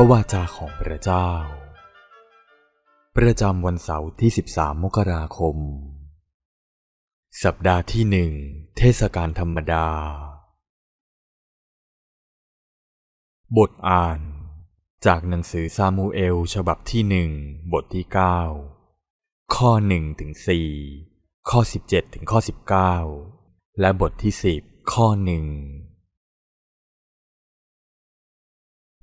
พระวาจาของพระเจ้า ประจำวันเสาร์ที่ 13 มกราคม สัปดาห์ที่หนึ่ง เทศกาลธรรมดา บทอ่าน จากหนังสือซามูเอล ฉบับที่หนึ่ง บทที่ 9 ข้อ1ถึง4ข้อ 17 ถึงข้อ 19 และบทที่ 10 ข้อหนึ่ง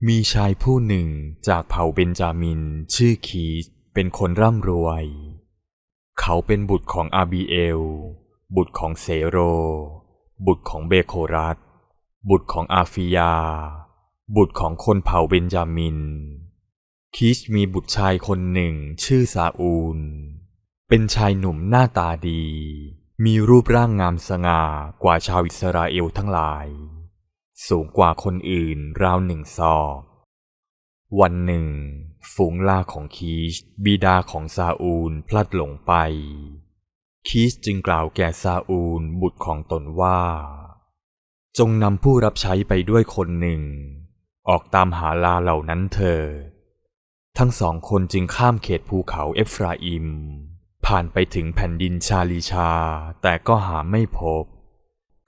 มีชายผู้หนึ่งจากเผ่าเบนจามิน ชื่อคีชเป็นคนร่ำรวย เขาเป็นบุตรของอาบีเอล บุตรของเซโร บุตรของเบโครัส บุตรของอาฟิยา บุตรของคนเผ่าเบนจามิน คีชมีบุตรชายคนหนึ่งชื่อซาอูล เป็นชายหนุ่มหน้าตาดี มีรูปร่างงามสง่ากว่าชาวอิสราเอลทั้งหลาย สูงกว่าคนอื่นราวหนึ่งศอก วันหนึ่ง ฝูงลาของคีชบิดาของซาอูลพลัดหลงไป คีชจึงกล่าวแก่ซาอูลบุตรของตนว่า จงนำผู้รับใช้ไปด้วยคนหนึ่ง ออกตามหาลาเหล่านั้นเถิดทั้งสองคนจึงข้ามเขตภูเขาเอฟราอิม ผ่านไปถึงแผ่นดินชาลีชา แต่ก็หาไม่พบ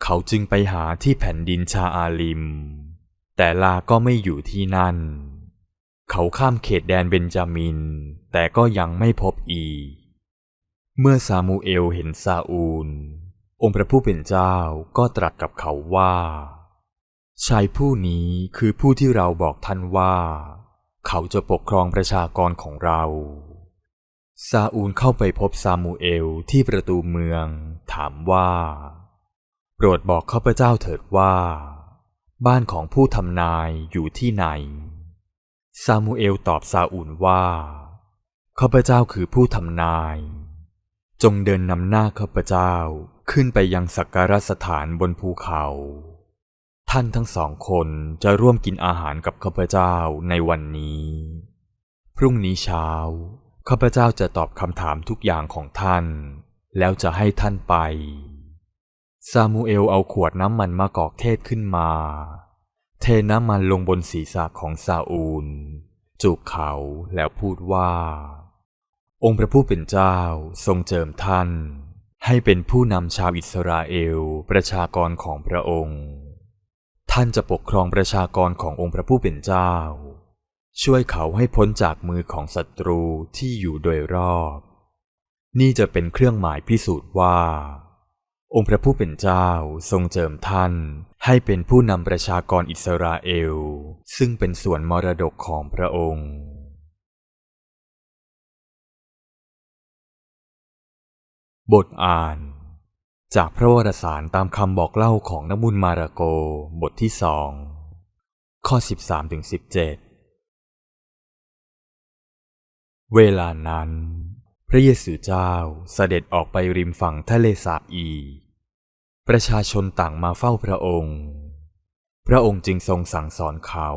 เขาจึงไปหาที่แผ่นดินชาอาลิม แต่ลาก็ไม่อยู่ที่นั่น เขาข้ามเขตแดนเบนจามิน แต่ก็ยังไม่พบอีก เมื่อซามูเอลเห็นซาอูล องค์พระผู้เป็นเจ้าก็ตรัสกับเขาว่า ชายผู้นี้คือผู้ที่เราบอกท่านว่า เขาจะปกครองประชากรของเราซาอูลเข้าไปพบซามูเอลที่ประตูเมือง ถามว่า โปรดบอกข้าพเจ้าเถิดว่า บ้านของผู้ทำนายอยู่ที่ไหน ซามูเอลตอบซาอูลว่า ข้าพเจ้าคือผู้ทำนาย จงเดินนำหน้าข้าพเจ้าขึ้นไปยังสักการสถานบนภูเขา ท่านทั้งสองคนจะร่วมกินอาหารกับข้าพเจ้าในวันนี้ พรุ่งนี้เช้าข้าพเจ้าจะตอบคำถามทุกอย่างของท่าน แล้วจะให้ท่านไป ซามูเอลเอาขวดน้ำมันมะกอกเทศขึ้นมา เทน้ำมันลงบนศีรษะของซาอูล จูบเขาแล้วพูดว่า องค์พระผู้เป็นเจ้าทรงเจิมท่าน ให้เป็นผู้นำชาวอิสราเอลประชากรของพระองค์ ท่านจะปกครองประชากรขององค์พระผู้เป็นเจ้า ช่วยเขาให้พ้นจากมือของศัตรูที่อยู่โดยรอบ นี่จะเป็นเครื่องหมายพิสูจน์ว่า องค์พระผู้เป็นเจ้าทรงเจิมท่านให้เป็นผู้นำประชากรอิสราเอล ซึ่งเป็นส่วนมรดกของพระองค์ บทอ่าน จากพระวรสารตามคำบอกเล่าของนบุญมาระโกบทที่สองข้อ 13ถึง17 เวลานั้น พระเยซูเจ้าเสด็จออกไปริมฝั่งทะเลสาบอี ประชาชนต่างมาเฝ้าพระองค์ พระองค์จึงทรงสั่งสอนเขา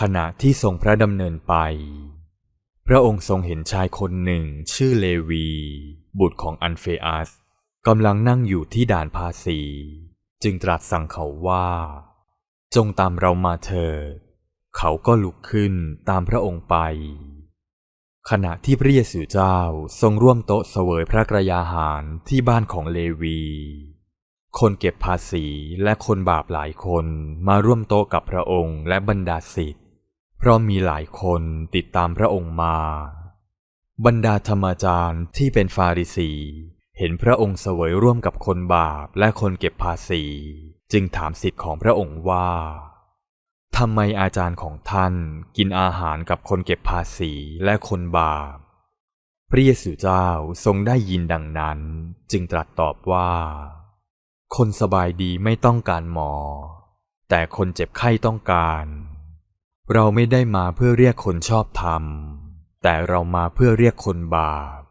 ขณะที่ทรงพระดำเนินไป พระองค์ทรงเห็นชายคนหนึ่งชื่อเลวี บุตรของอันเฟอัสกำลังนั่งอยู่ที่ด่านภาษี จึงตรัสสั่งเขาว่า จงตามเรามาเถิดเขาก็ลุกขึ้นตามพระองค์ไป ขณะที่พระเยซูเจ้าทรงร่วมโต๊ะเสวยพระกรยาหารที่บ้านของเลวี คนเก็บภาษีและคนบาปหลายคนมาร่วมโต๊ะกับพระองค์และบรรดาศิษย์เพราะมีหลายคนติดตามพระองค์มา บรรดาธรรมจารย์ที่เป็นฟาริสี เห็นพระองค์เสวยร่วมกับคนบาปและคนเก็บภาษี จึงถามสิทธิ์ของพระองค์ว่า ทำไมอาจารย์ของท่านกินอาหารกับคนเก็บภาษีและคนบาป พระเยซูเจ้าทรงได้ยินดังนั้น จึงตรัสตอบว่า คนสบายดีไม่ต้องการหมอ แต่คนเจ็บไข้ต้องการ เราไม่ได้มาเพื่อเรียกคนชอบธรรม แต่เรามาเพื่อเรียกคนบาป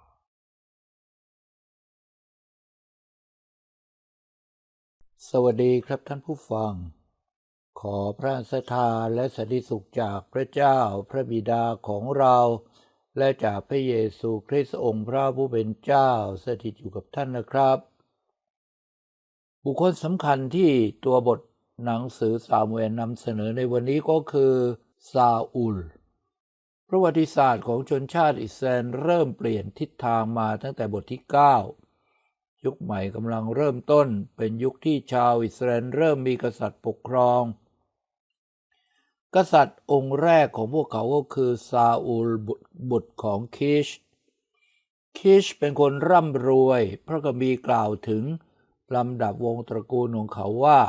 สวัสดีครับท่านผู้ฟัง ขอพระสถาและสันติสุขจากพระเจ้าพระบิดาของเรา และจากพระเยซูคริสต์องค์พระผู้เป็นเจ้าสถิตอยู่กับท่านนะครับ บุคคลสำคัญที่ตัวบทหนังสือสามูเอลนำเสนอในวันนี้ก็คือซาอุล ประวัติศาสตร์ของชนชาติอิสราเอลเริ่มเปลี่ยนทิศทางมาตั้งแต่บทที่ 9 ยุคใหม่กำลังเริ่มต้นเป็นยุคที่ชาวอิสราเอลเริ่มมีกษัตริย์ปกครอง กษัตริย์องค์แรกของพวกเขาก็คือซาอูลบุตรของคิช คิชเป็นคนร่ำรวย พระกบีกล่าวถึงลำดับวงตระกูลของเขาว่า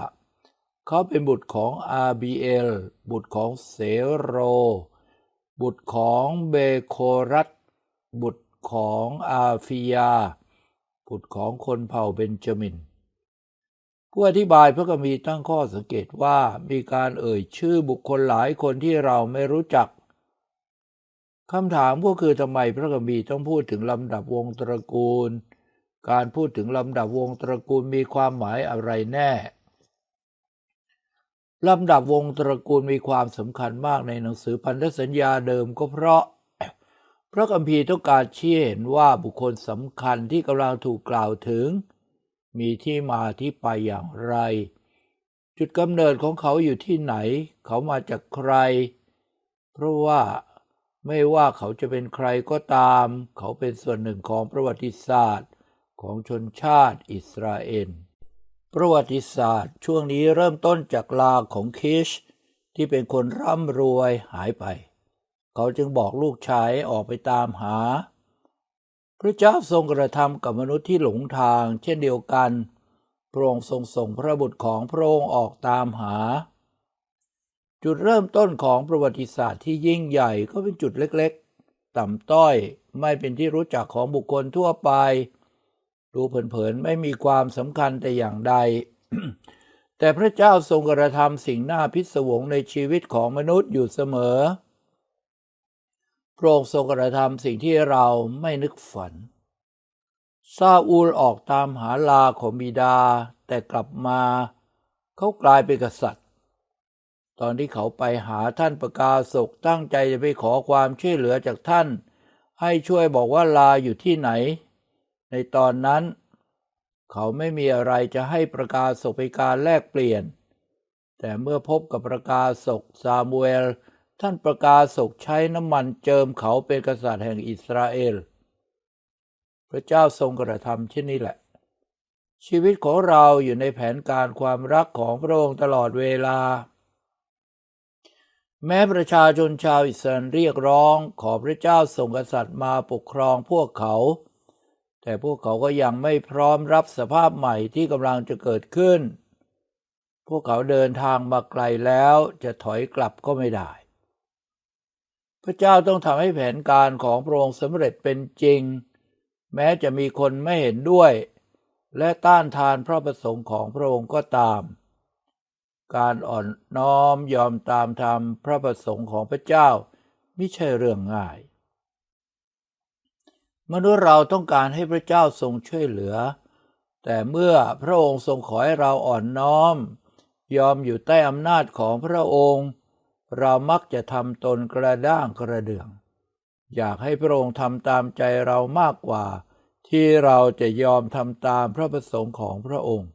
เขาเป็นบุตรของอาบีเอล บุตรของเสโร บุตรของเบโครัต บุตรของอาฟิยา บุตรของคนเผ่าเบนจามิน ผู้อธิบายพระคัมภีร์ตั้งข้อสังเกตว่ามีการเอ่ยชื่อบุคคลหลายคนที่เราไม่รู้จักคำถามก็คือทำไมพระคัมภีร์ต้องพูดถึงลำดับวงตระกูล การพูดถึงลำดับวงตระกูลมีความหมายอะไรแน่ลำดับวงตระกูลมีความสำคัญมากในหนังสือพันธสัญญาเดิมก็เพราะ พระคัมภีร์ต้องการชี้เห็นว่าบุคคลสำคัญที่กำลังถูกกล่าวถึง มีที่มาที่ไปอย่างไร จุดกำเนิดของเขาอยู่ที่ไหน เขามาจากใคร เพราะว่าไม่ว่าเขาจะเป็นใครก็ตาม เขาเป็นส่วนหนึ่งของประวัติศาสตร์ของชนชาติอิสราเอล ประวัติศาสตร์ช่วงนี้เริ่มต้นจากลาของคิช ที่เป็นคนร่ำรวยหายไป เขาจึงบอกลูกชายออกไปตามหา พระเจ้าทรงกระทำกับมนุษย์ที่หลงทาง เช่นเดียวกัน พระองค์ทรงส่งพระบุตรของพระองค์ออกตามหา จุดเริ่มต้นของประวัติศาสตร์ที่ยิ่งใหญ่ก็เป็นจุดเล็กๆ ต่ำต้อยไม่เป็นที่รู้จักของบุคคลทั่วไป ดูเผินๆไม่มีความสำคัญแต่อย่างใด แต่พระเจ้าทรงกระทำสิ่งน่าพิศวงในชีวิตของมนุษย์อยู่เสมอ พระองค์ทรงกระทำสิ่งที่เราไม่นึกฝัน ซาอูลออกตามหาลาของบิดา แต่กลับมา เขากลายเป็นกษัตริย์ ตอนที่เขาไปหาท่านประกาศกตั้งใจจะไปขอความช่วยเหลือจากท่าน ให้ช่วยบอกว่าลาอยู่ที่ไหน ในตอนนั้น เขาไม่มีอะไรจะให้ประกาศกไปการแลกเปลี่ยน แต่เมื่อพบกับประกาศกซามูเอล ท่านประกาศกใช้น้ำมันเจิมเขาเป็นกษัตริย์แห่งอิสราเอล พระเจ้าทรงกระทำเช่นนี้แหละ ชีวิตของเราอยู่ในแผนการความรักของพระองค์ตลอดเวลา แม้ประชาชนชาวอิสราเอลเรียกร้องขอพระเจ้าส่งกษัตริย์มาปกครองพวกเขา แต่พวกเขาก็ยังไม่พร้อมรับสภาพใหม่ที่กำลังจะเกิดขึ้น พวกเขาเดินทางมาไกลแล้วจะถอยกลับก็ไม่ได้ พระเจ้าต้องทำให้แผนการของพระองค์สำเร็จเป็นจริง แม้จะมีคนไม่เห็นด้วย และต้านทานพระประสงค์ของพระองค์ก็ตาม การอ่อนน้อมยอมตามธรรมพระประสงค์ของพระเจ้าไม่ใช่เรื่องง่าย มนุษย์เราต้องการให้พระเจ้าทรงช่วยเหลือ แต่เมื่อพระองค์ทรงขอให้เราอ่อนน้อม ยอมอยู่ใต้อำนาจของพระองค์ เรามักจะทำตนกระด้างกระเดื่อง อยากให้พระองค์ทำตามใจเรามากกว่า ที่เราจะยอมทำตามพระประสงค์ของพระองค์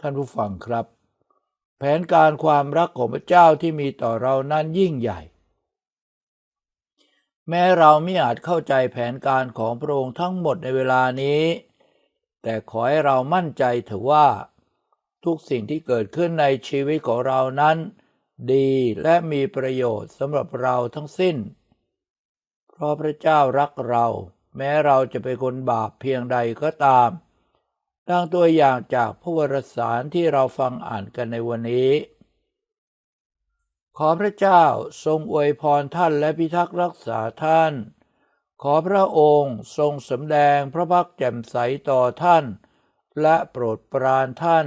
ท่านผู้ฟังครับ แผนการความรักของพระเจ้าที่มีต่อเรานั้นยิ่งใหญ่ แม้เราไม่อาจเข้าใจแผนการของพระองค์ทั้งหมดในเวลานี้ แต่ขอให้เรามั่นใจเถอะว่า ทุกสิ่งที่เกิดขึ้นในชีวิตของเรานั้น ดีและมีประโยชน์สำหรับเราทั้งสิ้น เพราะพระเจ้ารักเรา แม้เราจะเป็นคนบาปเพียงใดก็ตาม ดังตัวอย่างจากพระวรสารที่เราฟังอ่านกันในวันนี้ ขอพระเจ้าทรงอวยพรท่านและพิทักษ์รักษาท่าน ขอพระองค์ทรงสำแดงพระพักตร์แจ่มใสต่อท่าน และโปรดปรานท่าน